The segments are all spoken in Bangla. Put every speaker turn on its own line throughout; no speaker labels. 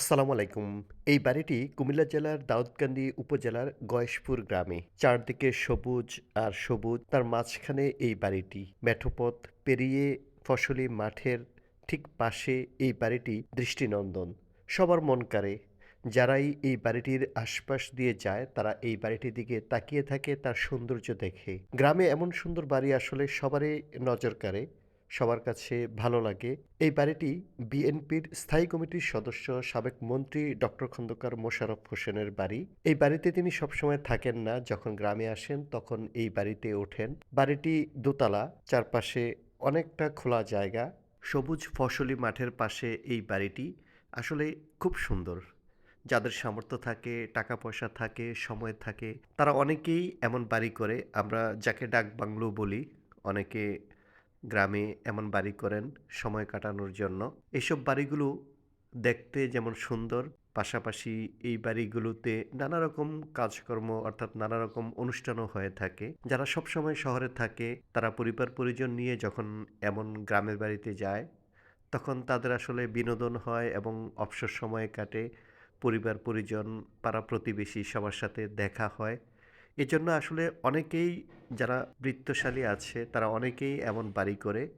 আসসালামু আলাইকুম। এই বাড়িটি কুমিল্লা জেলার দাউদকান্দি উপজেলার গয়েশপুর গ্রামে। চারদিকে সবুজ আর সবুজ, তার মাঝখানে এই বাড়িটি। মেঠোপথ পেরিয়ে ফসলি মাঠের ঠিক পাশে এই বাড়িটি দৃষ্টিনন্দন। সবার মন কাড়ে। যারাই এই বাড়িটির আশপাশ দিয়ে যায়, তারা এই বাড়িটির দিকে তাকিয়ে থাকে, তার সৌন্দর্য দেখে। গ্রামে এমন সুন্দর বাড়ি আসলে সবারই নজর কাড়ে। সবার কাছে ভালো লাগে। এই বাড়িটি বিএনপির স্থায়ী কমিটির সদস্য, সাবেক মন্ত্রী ডক্টর খন্দকার মোশাররফ হোসেনের বাড়ি। এই বাড়িতে তিনি সবসময় থাকেন না, যখন গ্রামে আসেন তখন এই বাড়িতে ওঠেন। বাড়িটি দোতলা, চারপাশে অনেকটা খোলা জায়গা। সবুজ ফসলি মাঠের পাশে এই বাড়িটি। আসলে খুব সুন্দর। যাদের সামর্থ্য থাকে টাকা পয়সা থাকে, সময় থাকে, তারা অনেকেই এমন বাড়ি করে। আমরা যাকে ডাক বাংলো বলি, অনেকে গ্রামে এমন বাড়ি করেন সময় কাটানোর জন্য। এইসব বাড়িগুলো দেখতে যেমন সুন্দর, পাশাপাশি এই বাড়িগুলোতে নানা রকম কাজকর্ম অর্থাৎ নানা রকম অনুষ্ঠানও হয়ে থাকে। যারা সবসময় শহরে থাকে, তারা পরিবার পরিজন নিয়ে যখন এমন গ্রামের বাড়িতে যায়, তখন তাদের আসলে বিনোদন হয় এবং অবসর সময় কাটে। পরিবার পরিজন পাড়া প্রতিবেশী সবার সাথে দেখা হয়। এজন্য আসলে অনেকেই যারা বৃত্তশালী আছে, তারা অনেকেই এমন বাড়ি করে।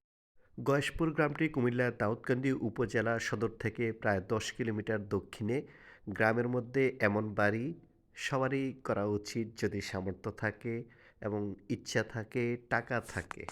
গয়েশপুর গ্রামটি কুমিল্লার দাউদকান্দি উপজেলা সদর থেকে প্রায় দশ কিলোমিটার দক্ষিণে। গ্রামের মধ্যে এমন বাড়ি সবারই করা উচিত যদি সামর্থ্য থাকে এবং ইচ্ছা থাকে, টাকা থাকে।